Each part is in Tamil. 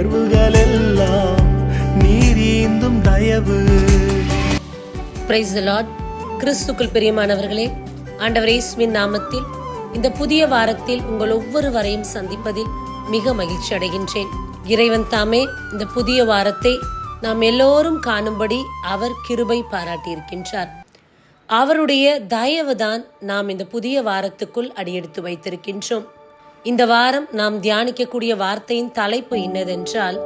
உயர்வுகள் நீரீந்தும் தயவு. பிரைஸ் லார்ட் கிறிஸ்துக்குள் பிரியமானவர்களே ஆண்டவர் இயேசுவின் நாமத்தில் இந்த புதிய வாரத்தில் உங்கள் ஒவ்வொருவரையும் சந்திப்பதில் மிக மகிழ்ச்சி அடைகின்றேன். இறைவன் தாமே இந்த புதிய வாரத்தை நாம் எல்லோரும் காணும்படி அவர் கிருபை பாராட்டியிருக்கின்றார். அவருடைய தயவுதான் நாம் இந்த புதிய வாரத்துக்குள் அடியெடுத்து வைத்திருக்கின்றோம். இந்த வாரம் நாம் தியானிக்கக்கூடிய வார்த்தையின் தலைப்பு என்னதென்றால்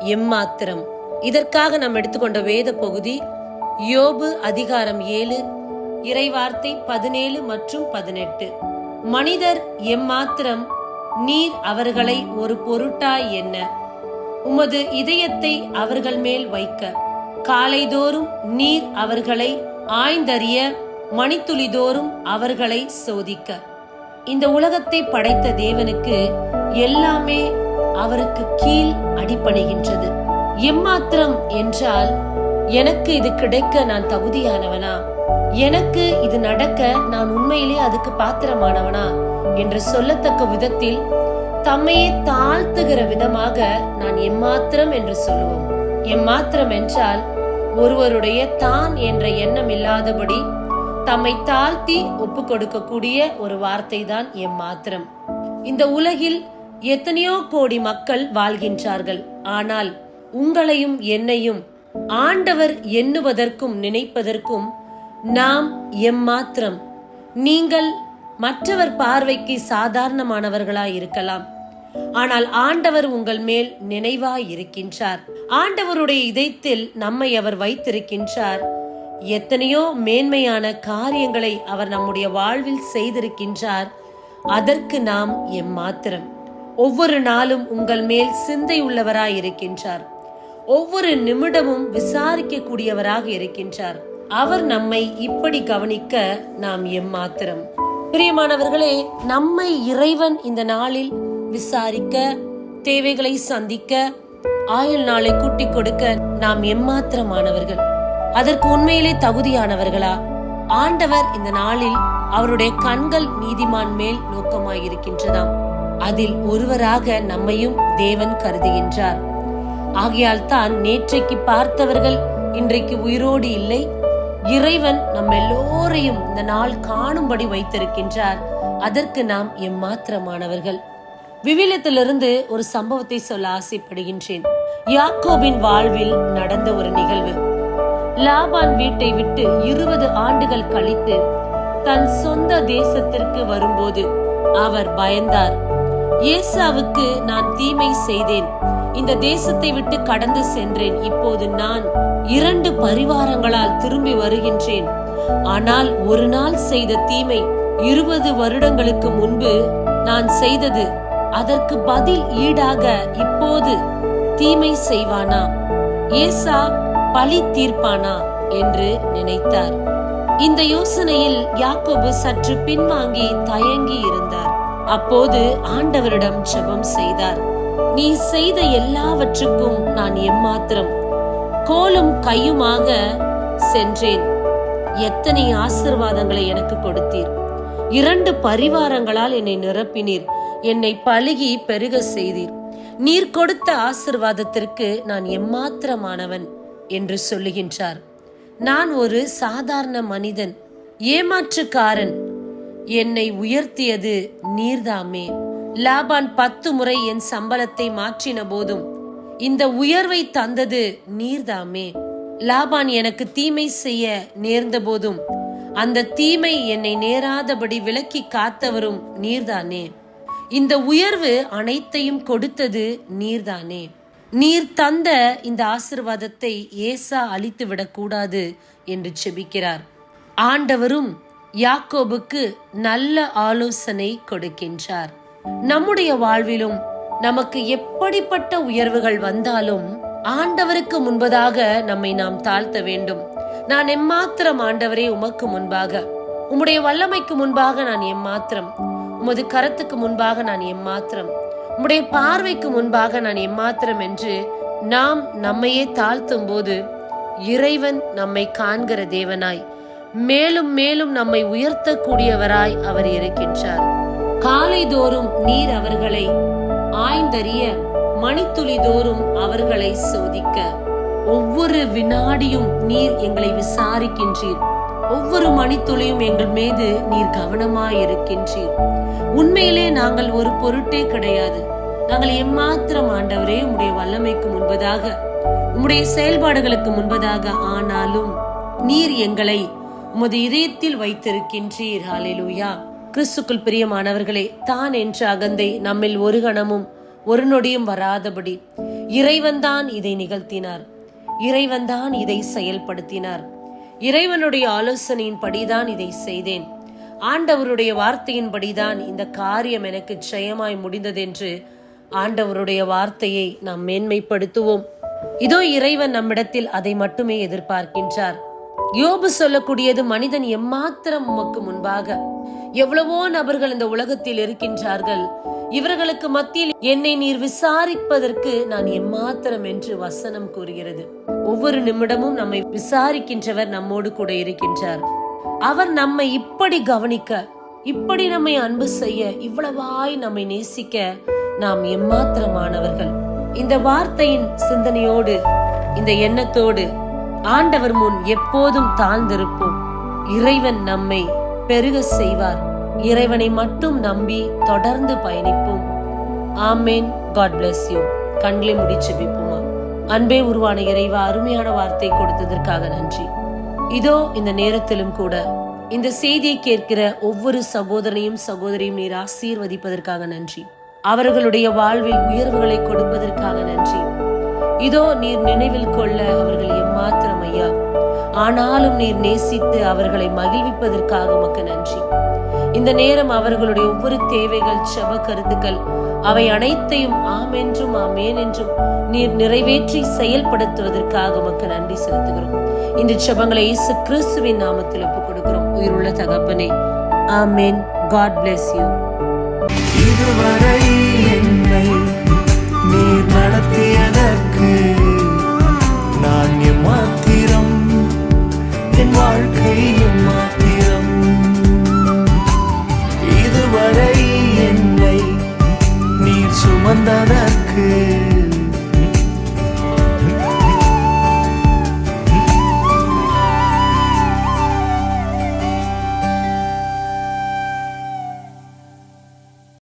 எம்மாத்திரம். இதற்காக நாம் எடுத்துக்கொண்ட வேத பகுதி யோபு அதிகாரம் ஏழு இறைவார்த்தை பதினேழு மற்றும் பதினெட்டு. மனிதர் எம்மாத்திரம் நீர் அவர்களை ஒரு பொருட்டாய் என்ன? உமது இதயத்தை அவர்கள் மேல் வைக்க. காலைதோறும் நீர் அவர்களை ஆய்ந்தறிய மணித்துளிதோறும் அவர்களை சோதிக்க. இந்த உலகத்தை படைத்த தேவனுக்கு எல்லாமே அவருக்கு கீழ் அடிப்படைகின்றது எம்மாத்திரம் என்றால் எனக்கு இது கிடைக்க நான் தகுதியானவனா? எனக்கு இது நடக்க நான் உண்மையிலே அதுக்கு பாத்திரமானவனா? என்று சொல்லத்தக்க விதத்தில் தம்மையே தாழ்த்துகிற விதமாக நான் எம்மாத்திரம் என்று சொல்லுவோம். எம்மாத்திரம் என்றால் ஒருவருடைய தான் என்ற எண்ணம் இல்லாதபடி தம்மை தாழ்த்தி ஒப்பு கொடுக்கக்கூடிய ஒரு வார்த்தை தான் எம்மாத்திரம். இந்த உலகில் எத்தனையோ கோடி மக்கள் வாழ்கின்றார்கள். ஆனால் உங்களையும் என்னையும் ஆண்டவர் எண்ணுவதற்கும் நினைப்பதற்கும் நாம் எம்மாத்திரம். நீங்கள் மற்றவர் பார்வைக்கு சாதாரணமானவர்களாய் இருக்கலாம். ஆனால் ஆண்டவர் உங்கள் மேல் நினைவாய் இருக்கின்றார். ஆண்டவருடைய இதயத்தில் நம்மை அவர் வைத்திருக்கின்றார். எத்தனையோ மேன்மையான காரியங்களை அவர் நம்முடைய வாழ்வில் செய்திருக்கின்றார். அதற்கு நாம் எம்மாத்திரம். ஒவ்வொரு நாளும் உங்கள் மேல் சிந்தை உள்ளவராய் இருக்கின்றார். ஒவ்வொரு நிமிடமும் விசாரிக்கக்கூடியவராக இருக்கின்றார். அவர் நம்மை இப்படி கவனிக்க நாம் எம்மாத்திரம். பிரியமானவர்களே நம்மை இறைவன் இந்த நாளில் விசாரிக்க தேவைகளை சந்திக்க ஆயுள் நாளை கூட்டி கொடுக்க நாம் எம்மாத்திரமானவர்கள். அதற்கு உண்மையிலே தகுதியானவர்களா? ஆண்டவர் இந்த நாளில் அவருடைய கண்கள் நீதிமான் மேல் நோக்கமாயிருக்கின்றதாம். அதில் ஒருவராக நம்மையும் தேவன் கருதுகின்றார். ஆகையால் தான் நேற்றைக்கு பார்த்தவர்கள் இன்றைக்கு உயிரோடு இல்லை. இறைவன் நம்ம எல்லோரையும் இந்த நாள் காணும்படி வைத்திருக்கின்றார். அதற்கு நாம் எம்மாத்திரமானவர்கள். விவிலியத்திலிருந்து ஒரு சம்பவத்தை சொல்ல ஆசைப்படுகின்றேன். யாக்கோபின் வாழ்வில் நடந்த ஒரு நிகழ்வு. லாபான் வீட்டை விட்டு இருபது ஆண்டுகள் கழித்து தன் சொந்த தேசத்திற்கு வரும்போது அவர் பயந்தார். ஏசாவுக்கு நான் தீமை செய்தேன். இந்த தேசத்தை விட்டு கடந்து சென்றேன். இப்போது நான் இரண்டு பரிவாரங்களால் திரும்பி வருகின்றேன். ஆனால் ஒரு நாள் செய்த தீமை இருபது வருடங்களுக்கு முன்பு நான் செய்தது. அதற்கு பதில் ஈடாக இப்போது தீமை செய்வானா ஏசா பழி தீர்ப்பானா என்று நினைத்தார். இந்த யோசனையில் யாக்கோபு சற்று பின்வாங்கி தயங்கி இருந்தார். அப்போது ஆண்டவரிடம் ஜெபம் செய்தார். நீ செய்த எல்லாவற்றுக்கும் நான் எம்மாத்திரம் கோலும் கையுமாக சென்றேன். எத்தனை ஆசிர்வாதங்களை எனக்கு கொடுத்தீர். இரண்டு பரிவாரங்களால் என்னை நிரப்பினீர். என்னை பழுகி பெருக செய்தீர். நீர் கொடுத்த ஆசிர்வாதத்திற்கு நான் எம்மாத்திரமானவன். என்று சொல்லுகின்றார். நான் ஒரு சாதாரண மனிதன் ஏமாற்றுக்காரன். என்னை உயர்த்தியது நீர்தாமே. லாபான் பத்து முறை என் சம்பளத்தை மாற்றின போதும் இந்த உயர்வை தந்தது நீர்தாமே. லாபான் எனக்கு தீமை செய்ய நேர்ந்த போதும் அந்த தீமை என்னை நேராதபடி விலக்கி காத்தவரும் நீர்தானே. இந்த உயர்வு அனைத்தையும் கொடுத்தது நீர்தானே. நீர் தந்த இந்த ஆசிர்வாதத்தை ஏசா அழித்து விடக்கூடாது என்று செபிக்கிறார். ஆண்டவரும் யாக்கோபுக்கு நல்ல ஆலோசனை கொடுக்கின்றார். நம்முடைய வாழ்விலும் நமக்கு எப்படிப்பட்ட உயர்வுகள் வந்தாலும் ஆண்டவருக்கு முன்பதாக நம்மை நாம் தாழ்த்த வேண்டும். நான் எம்மாத்திரம் ஆண்டவரே உமக்கு முன்பாக உம்முடைய வல்லமைக்கு முன்பாக நான் எம்மாத்திரம் உமது கரத்துக்கு முன்பாக நான் எம்மாத்திரம் உம்முடைய பார்வைக்கு முன்பாக நான் எம்மாத்திரம் என்று நாம் நம்மையே தாழ்த்தும் போது இறைவன் நம்மை காண்கிற தேவனாய் மேலும் மேலும் நம்மை உயர்த்தக்கூடியவராய் அவர் இருக்கின்றார். காலைதோறும் நீர் அவர்களை ஆய்ந்தறிய மணித்துளி தோறும் அவர்களை சோதிக்க. ஒவ்வொரு வினாடியும் நீர் எங்களை விசாரிக்கின்றீர். ஒவ்வொரு மணித்துளியும் எங்கள் மீது நீர் கவனமாயிருக்கின்றீர். உண்மையிலே நாங்கள் ஒரு பொருட்டே கிடையாது. நாங்கள் எம்மாத்திரம் ஆண்டவரே உம்முடைய வல்லமைக்கு முன்பதாக உம்முடைய செயல்பாடுகளுக்கு முன்பதாக ஆனாலும் நீர் எங்களை உமது இதயத்தில் வைத்திருக்கின்றீர். ஹalleluya. கிறிஸ்துக்குள் பிரியமானவர்களே தான் என்ற அகந்தை நம்மில் ஒரு கணமும் ஒரு நொடியும் வராதபடி இறைவன்தான் இதை நிகழ்த்தினார். இறைவன்தான் இதை செயல்படுத்தினார். இறைவனுடைய ஆலோசனையின்படிதான் இதை செய்தேன். ஆண்டவருடைய வார்த்தையின்படிதான் இந்த காரியம் எனக்கு ஜெயமாய் முடிந்ததென்று ஆண்டவருடைய வார்த்தையை நாம் மேன்மைப்படுத்துவோம். இதோ இறைவன் நம்மிடத்தில் அதை மட்டுமே எதிர்பார்க்கின்றார். யோபு சொல்லக்கூடியது மனிதன் எம்மாத்திரம் உமக்கு முன்பாக எவ்வளவோ நபர்கள் இந்த உலகத்தில் இருக்கின்றார்கள். இவர்களுக்கு மத்தியில் என்னை நீர் விசாரிப்பதற்கு நான் எம்மாத்திரம் என்று வசனம் கூறுகிறது. ஒவ்வொரு நிமிடமும் நம்மை விசாரிக்கின்றவர் நம்மோடு கூட இருக்கின்றார். அவர் நம்மை இப்படி கவனிக்க இப்படி நம்மை அன்பு செய்ய இவ்வளவாய் நம்மை நேசிக்க நாம் எம்மாத்திரமானவர்கள். இந்த வார்த்தையின் சிந்தனையோடு இந்த எண்ணத்தோடு ஆண்டவர் முன் எப்போதும் தாழ்ந்திருப்போம். இறைவன் நம்மை பெருக செய்வார். இறைவனை மட்டும் நம்பி தொடர்ந்து பயணிப்போம். ஆமேன். God bless you. கண்களை முடிச்சு வைப்போமா அன்பே உருவான இறைவா அருமையான வார்த்தை கொடுத்ததற்காக நன்றி. இதோ இந்த நேரத்திலும் கூட இந்த செய்தியை கேட்கிற ஒவ்வொரு சகோதரனையும் சகோதரியும் நீர் ஆசீர்வதிப்பதற்காக நன்றி. அவர்களுடைய வாழ்வில் உயர்வுகளை கொடுப்பதற்காக நன்றி. இதோ நீர் நினைவில் கொள்ள அவர்கள் எம்மாத்திரம் ஐயா. ஆனாலும் நீர் நேசித்து அவர்களை மகிழ்விப்பதற்காக உமக்கு நன்றி. இந்த நேரம் அவர்களுடைய ஒவ்வொரு தேவைகள் செப கருத்துக்கள் அவை அனைத்தையும் ஆமென்றும் ஆமேன் என்றும் நீர் நிறைவேற்றி செயல்படுத்துவதற்காக மக்கள் நன்றி செலுத்துகிறோம். இந்த செபங்களை இயேசு கிறிஸ்துவின் நாமத்தில் ஒப்புக் கொடுக்கிறோம். உயிருள்ள தகப்பனே ஆமேன். காட் பிளெஸ் யூ இதுவரை